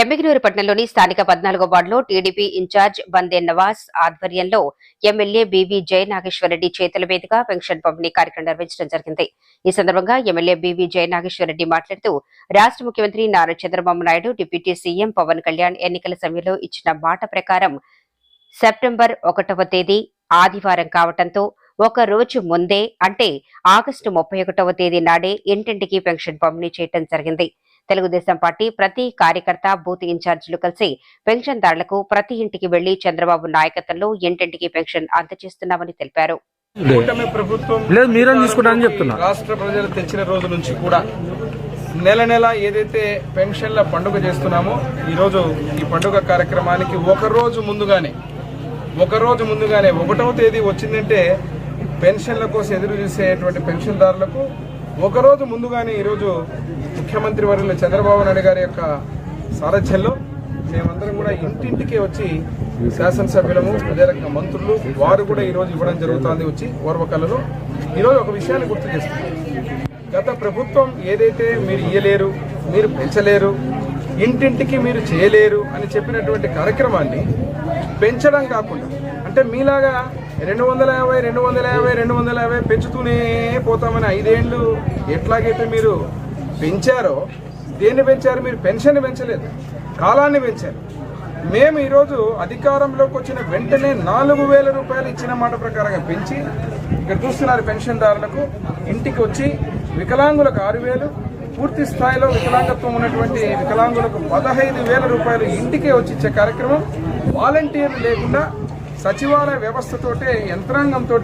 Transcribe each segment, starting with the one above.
ఎమ్మిగినూరు పట్టణంలోని స్థానిక పద్నాలుగో వార్డులో టీడీపీ ఇన్ఛార్జ్ బందే నవాజ్ ఆధ్వర్యంలో ఎమ్మెల్యే బీవీ జయ నాగేశ్వరరెడ్డి చేతుల మీదుగా పెన్షన్ పంపిణీ కార్యక్రమం నిర్వహించడం జరిగింది. ఈ సందర్భంగా ఎమ్మెల్యే బీవీ జయ నాగేశ్వరరెడ్డి మాట్లాడుతూ రాష్ట్ర ముఖ్యమంత్రి నారా చంద్రబాబు నాయుడు డిప్యూటీ సీఎం పవన్ కళ్యాణ్ ఎన్నికల సమయంలో ఇచ్చిన మాట ప్రకారం సెప్టెంబర్ ఒకటవ తేదీ ఆదివారం కావటంతో ఒక రోజు ముందే అంటే ఆగస్టు ముప్పై ఒకటవ తేదీ నాడే ఇంటింటికి పెన్షన్ పంపిణీ చేయడం జరిగింది. తెలుగుదేశం పార్టీ ప్రతి కార్యకర్త బూత్ ఇన్ఛార్జీలు కలిసి పెన్షన్దారులకు ప్రతి ఇంటికి వెళ్ళి చంద్రబాబు నాయకత్వంలో ఇంటింటికి పెన్షన్ అందజేస్తున్నామని తెలిపారు. కూటమి ప్రభుత్వం లేదు మీరేం తీసుకుంటారని చెప్తున్నా. రాష్ట్ర ప్రజలు తెచ్చిన రోజు నుంచి కూడా నెల నెల ఏదైతే పెన్షన్ల పండుగ చేస్తున్నామో ఈరోజు ఈ పండుగ కార్యక్రమానికి ఒక రోజు ముందుగానే ఒక రోజు ముందుగానే ఒకటవ తేదీ వచ్చిందంటే పెన్షన్ల కోసం ఎదురు చూసేటువంటి పెన్షన్దారులకు ఒక రోజు ముందుగానే ఈరోజు ముఖ్యమంత్రి వర్యులు చంద్రబాబు నాయుడు గారి యొక్క సారథ్యంలో మేమందరం కూడా ఇంటింటికి వచ్చి శాసనసభ్యులము అదే రకంగా మంత్రులు వారు కూడా ఈరోజు ఇవ్వడం జరుగుతుంది వచ్చి ఓర్వకళలో ఈరోజు ఒక విషయాన్ని గుర్తు చేస్తున్నాం. గత ప్రభుత్వం ఏదైతే మీరు ఇయ్యలేరు మీరు పెంచలేరు ఇంటింటికి మీరు చేయలేరు అని చెప్పినటువంటి కార్యక్రమాన్ని పెంచడం కాకుండా అంటే మీలాగా రెండు వందల యాభై రెండు వందల యాభై రెండు వందల యాభై పెంచుతూనే పోతామని ఐదేళ్ళు ఎట్లాగైతే మీరు పెంచారో దేన్ని పెంచారు మీరు? పెన్షన్ పెంచలేదు కాలాన్ని పెంచారు. మేము ఈరోజు అధికారంలోకి వచ్చిన వెంటనే నాలుగు వేల రూపాయలు ఇచ్చిన మాట ప్రకారంగా పెంచి ఇక్కడ చూస్తున్నారు పెన్షన్దారులకు ఇంటికి వచ్చి వికలాంగులకు ఆరు వేలు పూర్తి స్థాయిలో వికలాంగత్వం ఉన్నటువంటి వికలాంగులకు పదహైదు వేల రూపాయలు ఇంటికే వచ్చి ఇచ్చే కార్యక్రమం వాలంటీర్లు లేకుండా సచివాలయ వ్యవస్థతోటే యంత్రాంగంతో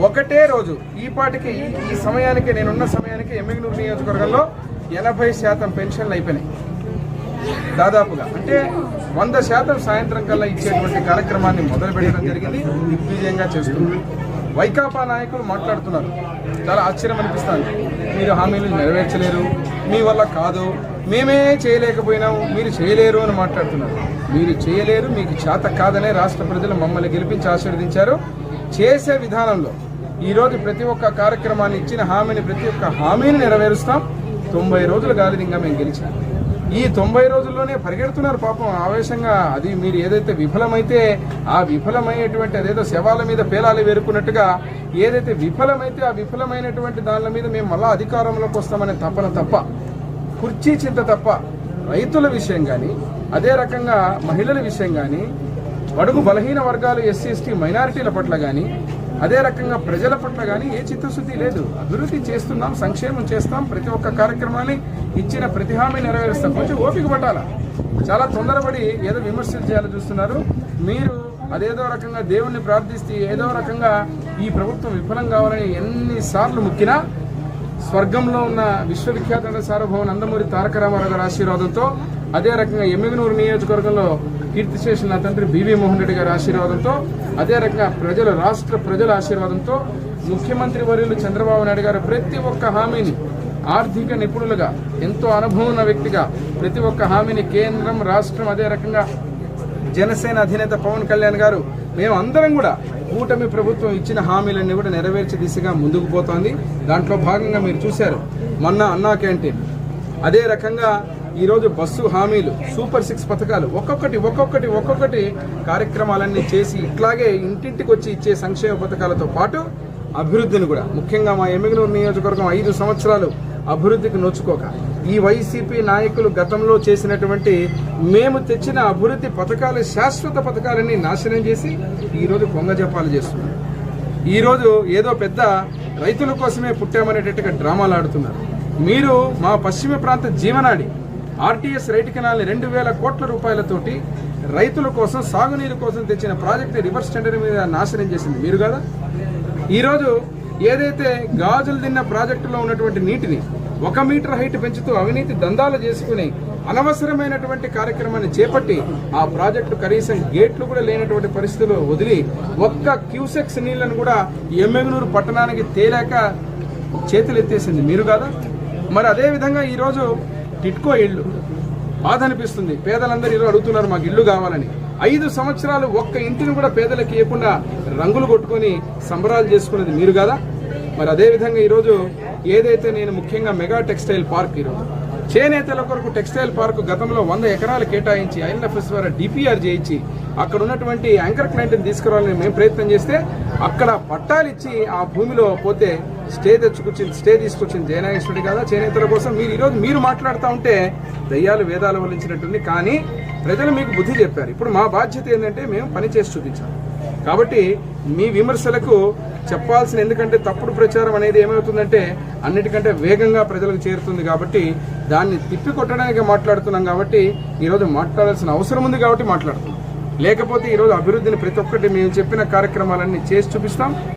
ఒకటే రోజు ఈ పాటికి ఈ- సమయానికి నేనున్న సమయానికి ఎమ్మిగనూరు నియోజకవర్గంలో ఎనభై శాతం పెన్షన్లు అయిపోయినాయి. దాదాపుగా. అంటే వంద శాతం సాయంత్రం కల్లా ఇచ్చేటువంటి కార్యక్రమాన్ని మొదలు పెట్టడం జరిగింది. దిగ్విజయంగా చేస్తున్నారు. వైకాపా నాయకులు మాట్లాడుతున్నారు. చాలా ఆశ్చర్యం అనిపిస్తుంది. మీరు హామీలు నెరవేర్చలేరు. మీ వల్ల కాదు. మేమే చేయలేకపోయినాము. మీరు చేయలేరు అని మాట్లాడుతున్నారు. మీరు చేయలేరు. మీకు చేత కాదనే రాష్ట్ర ప్రజలు మమ్మల్ని గెలిపించి ఆశీర్వదించారు. చేసే విధానంలో ఈరోజు ప్రతి ఒక్క కార్యక్రమాన్ని ఇచ్చిన హామీని ప్రతి ఒక్క హామీని నెరవేరుస్తాం. తొంభై రోజులు కాలేదు ఇంకా మేము గెలిచాం ఈ తొంభై రోజుల్లోనే పరిగెడుతున్నారు పాపం ఆవేశంగా. అది మీరు ఏదైతే విఫలమైతే ఆ విఫలమైనటువంటి అదేదో శవాల మీద పేలాలు వేరుకున్నట్టుగా ఏదైతే విఫలమైతే ఆ విఫలమైనటువంటి దానిల మీద మేము మళ్ళా అధికారంలోకి వస్తామనే తపన తప్ప కుర్చీ చింత తప్ప రైతుల విషయం కానీ అదే రకంగా మహిళల విషయం కానీ బడుగు బలహీన వర్గాలు ఎస్సీ ఎస్టీ మైనారిటీల పట్ల కానీ అదే రకంగా ప్రజల పట్ల కానీ ఏ చిత్తశుద్ధి లేదు. అభివృద్ధి చేస్తున్నాం సంక్షేమం చేస్తాం ప్రతి ఒక్క కార్యక్రమాన్ని ఇచ్చిన ప్రతి హామీ నెరవేరుస్తాం. కొంచెం ఓపిక పట్టాల? చాలా తొందరపడి ఏదో విమర్శలు చేయాలని చూస్తున్నారు. మీరు అదేదో రకంగా దేవుణ్ణి ప్రార్థిస్తే ఏదో రకంగా ఈ ప్రభుత్వం విఫలం కావాలని ఎన్నిసార్లు ముక్కినా స్వర్గంలో ఉన్న విశ్వవిఖ్యాత సార్వభౌమ నందమూరి తారక రామారావు గారి ఆశీర్వాదంతో అదే రకంగా ఎమ్మిగనూరు నియోజకవర్గంలో కీర్తి చేసిన నా తండ్రి బీవీ మోహన్ రెడ్డి గారి ఆశీర్వాదంతో అదే రకంగా ప్రజల రాష్ట్ర ప్రజల ఆశీర్వాదంతో ముఖ్యమంత్రి వర్యులు చంద్రబాబు నాయుడు గారు ప్రతి ఒక్క హామీని ఆర్థిక నిపుణులుగా ఎంతో అనుభవం ఉన్న వ్యక్తిగా ప్రతి ఒక్క హామీని కేంద్రం రాష్ట్రం అదే రకంగా జనసేన అధినేత పవన్ కళ్యాణ్ గారు మేము అందరం కూడా కూటమి ప్రభుత్వం ఇచ్చిన హామీలన్నీ కూడా నెరవేర్చే దిశగా ముందుకు పోతోంది. దాంట్లో భాగంగా మీరు చూశారు మొన్న అన్నా క్యాంటీన్. అదే రకంగా ఈరోజు బస్సు హామీలు సూపర్ సిక్స్ పథకాలు ఒక్కొక్కటి ఒక్కొక్కటి ఒక్కొక్కటి కార్యక్రమాలన్నీ చేసి ఇట్లాగే ఇంటింటికి వచ్చి ఇచ్చే సంక్షేమ పథకాలతో పాటు అభివృద్ధిని కూడా. ముఖ్యంగా మా ఎమ్మిగనూరు నియోజకవర్గం ఐదు సంవత్సరాలు అభివృద్ధికి నోచుకోక ఈ వైసీపీ నాయకులు గతంలో చేసినటువంటి మేము తెచ్చిన అభివృద్ధి పథకాలు శాశ్వత పథకాలన్నీ నాశనం చేసి ఈరోజు కొంగజపాలు చేస్తున్నారు. ఈరోజు ఏదో పెద్ద రైతుల కోసమే పుట్టామనేటట్టుగా డ్రామాలు ఆడుతున్నారు. మీరు మా పశ్చిమ ప్రాంత జీవనాడి ఆర్టీఎస్ రైట్ కెనాల్ని రెండు వేల కోట్ల రూపాయలతోటి రైతుల కోసం సాగునీరు కోసం తెచ్చిన ప్రాజెక్టు రివర్స్ టెండర్ మీద నాశనం చేసింది. మీరు కదా? ఈరోజు ఏదైతే గాజులు తిన్న ప్రాజెక్టులో ఉన్నటువంటి నీటిని ఒక మీటర్ హైట్ పెంచుతూ అవినీతి దందాలు చేసుకుని అనవసరమైనటువంటి కార్యక్రమాన్ని చేపట్టి ఆ ప్రాజెక్టు కనీసం గేట్లు కూడా లేనటువంటి పరిస్థితుల్లో వదిలి ఒక్క క్యూసెక్స్ నీళ్ళను కూడా ఎమ్మెగనూరు పట్టణానికి తేలాక చేతులు ఎత్తేసింది మీరు కాదా? మరి అదేవిధంగా ఈరోజు టిట్కో ఇళ్ళు బాధ అనిపిస్తుంది. పేదలందరూ ఈరోజు అడుగుతున్నారు మాకు ఇల్లు కావాలని. ఐదు సంవత్సరాలు ఒక్క ఇంటిని కూడా పేదలకు ఇవ్వకుండా రంగులు కొట్టుకొని సంబరాలు చేసుకునేది మీరు కదా? మరి అదేవిధంగా ఈరోజు ఏదైతే నేను ముఖ్యంగా మెగా టెక్స్టైల్ పార్క్ ఈరోజు చేనేతల కొరకు టెక్స్టైల్ పార్క్ గతంలో వంద ఎకరాలు కేటాయించి ఐఎల్ఎఫ్ఎస్ ద్వారా డిపిఆర్ చేయించి అక్కడ ఉన్నటువంటి యాంకర్ క్లయింట్ని తీసుకురావాలని మేము ప్రయత్నం చేస్తే అక్కడ పట్టాలు ఇచ్చి ఆ భూమిలో పోతే స్టే తెచ్చుకొచ్చింది స్టే తీసుకొచ్చింది జయనాగేశ్వరుడు కదా చేనేతల కోసం మీరు ఈరోజు మీరు మాట్లాడుతూ ఉంటే దయ్యాలు వేదాలు వల్లించినట్టుంది. కానీ ప్రజలు మీకు బుద్ధి చెప్పారు. ఇప్పుడు మా బాధ్యత ఏంటంటే మేము పని చేసి చూపించాలి. కాబట్టి మీ విమర్శలకు చెప్పాల్సిన ఎందుకంటే తప్పుడు ప్రచారం అనేది ఏమవుతుందంటే అన్నిటికంటే వేగంగా ప్రజలకు చేరుతుంది కాబట్టి దాన్ని తిప్పి కొట్టడానికి మాట్లాడుతున్నాం కాబట్టి ఈరోజు మాట్లాడాల్సిన అవసరం ఉంది కాబట్టి మాట్లాడుతున్నాం. లేకపోతే ఈరోజు అభివృద్ధిని ప్రతి ఒక్కటి మేము చెప్పిన కార్యక్రమాలన్నీ చేసి చూపిస్తాం.